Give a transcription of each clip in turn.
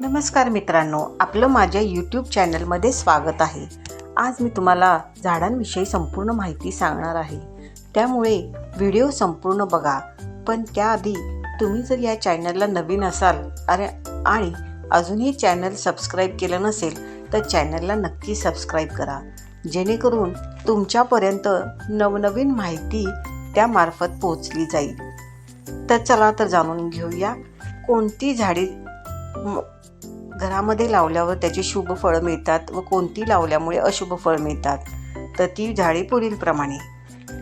नमस्कार मित्रांनो आपलं माझ्या यूट्यूब चॅनलमध्ये स्वागत आहे. आज मी तुम्हाला झाडांविषयी संपूर्ण माहिती सांगणार आहे. त्यामुळे व्हिडिओ संपूर्ण बघा पण त्याआधी तुम्ही जर या चॅनलला नवीन असाल अरे आणि अजूनही चॅनल सबस्क्राईब केलं नसेल तर चॅनलला नक्की सबस्क्राईब करा. जेणेकरून तुमच्यापर्यंत नवनवीन माहिती त्यामार्फत पोहोचली जाईल. तर चला तर जाणून घेऊया कोणती झाडे घरामध्ये लावल्यावर त्याची शुभ फळं मिळतात व कोणती लावल्यामुळे अशुभ फळ मिळतात? तर ती झाडे पुढीलप्रमाणे.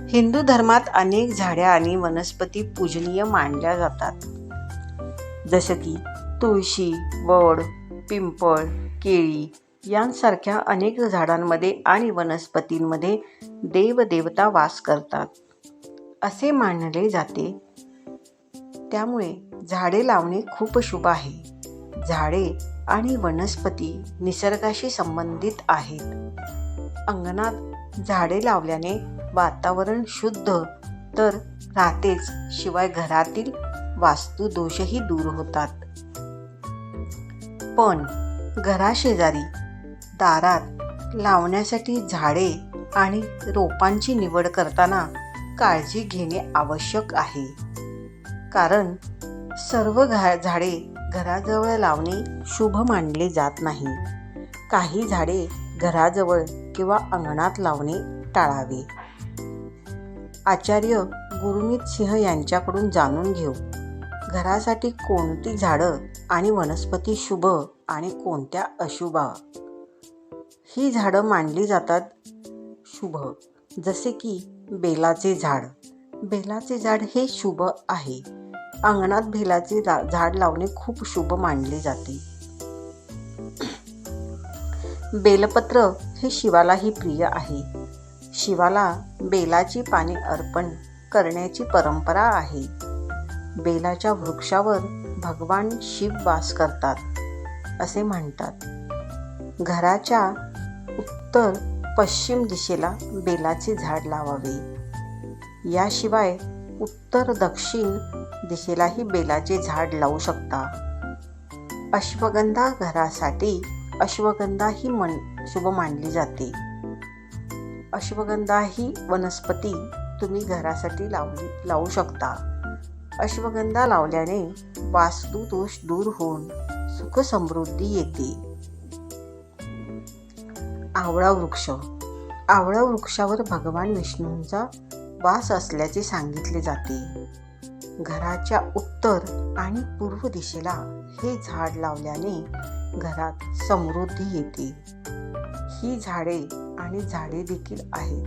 हिंदू धर्मात अनेक झाड्या आणि वनस्पती पूजनीय मानल्या जातात. जसं की तुळशी वड पिंपळ केळी यांसारख्या अनेक झाडांमध्ये आणि वनस्पतींमध्ये देवदेवता वास करतात. असे मानले जाते. त्यामुळे झाडे लावणे खूप शुभ आहे. झाडे आणि वनस्पती निसर्गाशी संबंधित आहेत. अंगणात झाडे लावल्याने वातावरण शुद्ध तर राहतेच. शिवाय घरातील वास्तुदोषही दूर होतात. पण घराशेजारी दारात लावण्यासाठी झाडे आणि रोपांची निवड करताना काळजी घेणे आवश्यक आहे. कारण सर्व घा झाडे घराजवळ लावणे शुभ मानले जात नाही. काही झाडे घराजवळ किंवा अंगणात लावणे टाळावे. आचार्य गुरुमीत सिंह यांच्याकडून जाणून घेऊ. घरासाठी कोणती झाडं आणि वनस्पती शुभ आणि कोणत्या अशुभ? ही झाडं मानली जातात शुभ जसे की बेलाचे झाड. बेलाचे झाड हे शुभ आहे. अंगणात बेलाचे जा- झाड लावणे खूप शुभ मानले जाते. बेलपत्र हे शिवालाही प्रिय आहे. शिवाला बेलाची पाने अर्पण करण्याची परंपरा आहे. बेलाच्या वृक्षावर भगवान शिव वास करतात असे म्हणतात. घराच्या उत्तर पश्चिम दिशेला बेलाचे झाड लावावे. याशिवाय उत्तर दक्षिण दिशेलाही बेलाचे झाड लावू शकता. अश्वगंधा घरासाठी अश्वगंधा ही मन शुभ मानली जाते. अश्वगंधा ही वनस्पती तुम्ही घरासाठी लावली लावू शकता. अश्वगंधा लावल्याने वास्तुदोष दूर होऊन सुख समृद्धी येते. आवळा वृक्ष. आवळा वृक्षावर भगवान विष्णूंचा वास असल्याचे सांगितले जाते. घराच्या उत्तर आणि पूर्व दिशेला हे झाड लावल्याने घरात समृद्धी येते. ही झाडे आणि झाडे देखील आहेत.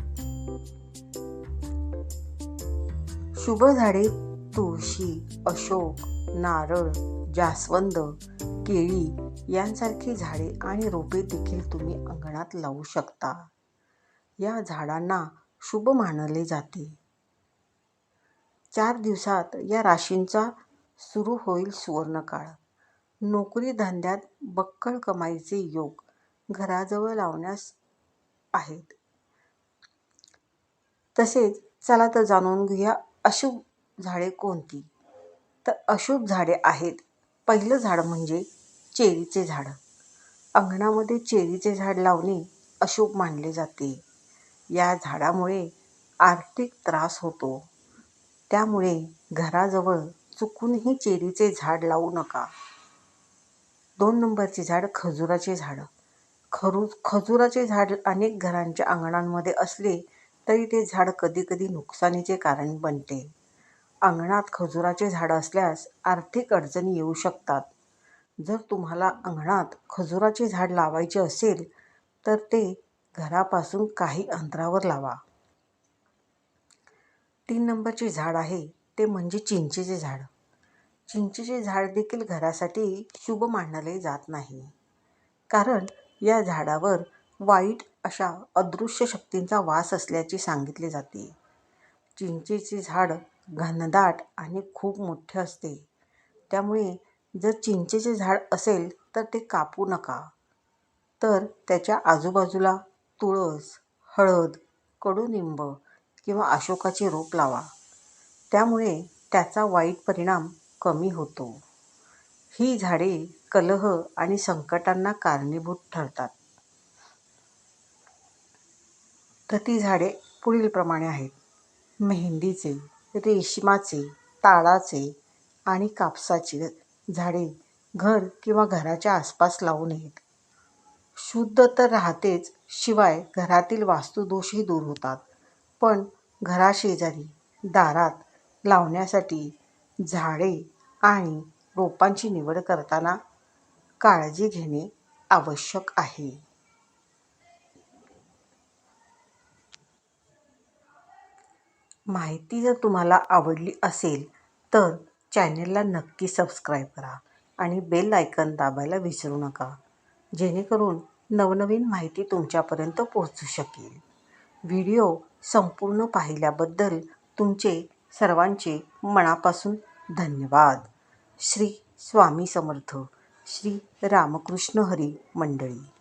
शुभ झाडे तुळशी अशोक नारळ जास्वंद केळी यांसारखी झाडे आणि रोपे देखील तुम्ही अंगणात लावू शकता. या झाडांना शुभ मानले जाते. चार दिवसात या राशींचा सुरू होईल सुवर्णकाळ. नोकरी धंद्यात बक्कळ कमाईचे योग घराजवळ लावण्यास आहेत. तसेच चला तर जाणून घेऊया अशुभ झाडे कोणती? तर अशुभ झाडे आहेत. पहिलं झाड म्हणजे चेरीचे झाड. अंगणामध्ये चेरीचे झाड लावणे अशुभ मानले जाते. या झाडामुळे आर्थिक त्रास होतो. त्यामुळे घराजवळ चुकूनही चेरीचे झाड लावू नका. दोन नंबरचे झाड खजुराचे झाड. खरू खजुराचे झाड अनेक घरांच्या अंगणांमध्ये असले तरी ते झाड कधीकधी नुकसानीचे कारण बनते. अंगणात खजुराचे झाड असल्यास आर्थिक अडचणी येऊ शकतात. जर तुम्हाला अंगणात खजुराचे झाड लावायचे असेल तर ते घरापासून काही अंतरावर लावा. तीन नंबरचे झाड आहे ते म्हणजे चिंचेचे झाड. चिंचेचे झाड देखील घरासाठी शुभ मानले जात नाही. कारण या झाडावर वाईट अशा अदृश्य शक्तींचा वास असल्याचे सांगितले जाते. चिंचेचे झाड घनदाट आणि खूप मोठे असते. त्यामुळे जर चिंचेचे झाड असेल तर ते कापू नका. तर त्याच्या आजूबाजूला तुळस हळद कडुनिंब किंवा अशोकाचे रोप लावा. त्यामुळे त्याचा वाईट परिणाम कमी होतो. ही झाडे कलह आणि संकटांना कारणीभूत ठरतात. तर ती झाडे पुढीलप्रमाणे आहेत. मेहंदीचे रेशमाचे ताडाचे आणि कापसाची झाडे घर किंवा घराच्या आसपास लावू नयेत. शुद्ध तर राहतेच शिवाय घरातील वास्तुदोषही दूर होतात. पण घराशेजारी दारात लावण्यासाठी झाडे आणि रोपांची निवड करताना काळजी घेणे आवश्यक आहे. माहिती जर तुम्हाला आवडली असेल तर चॅनेलला नक्की सबस्क्राईब करा आणि बेल आयकन दाबायला विसरू नका. जेणेकरून नवनवीन माहिती तुमच्यापर्यंत पोहोचू शकेल. व्हिडिओ संपूर्ण पाहिल्याबद्दल तुमचे सर्वांचे मनापासून धन्यवाद. श्री स्वामी समर्थ. श्री रामकृष्ण हरी मंडळी.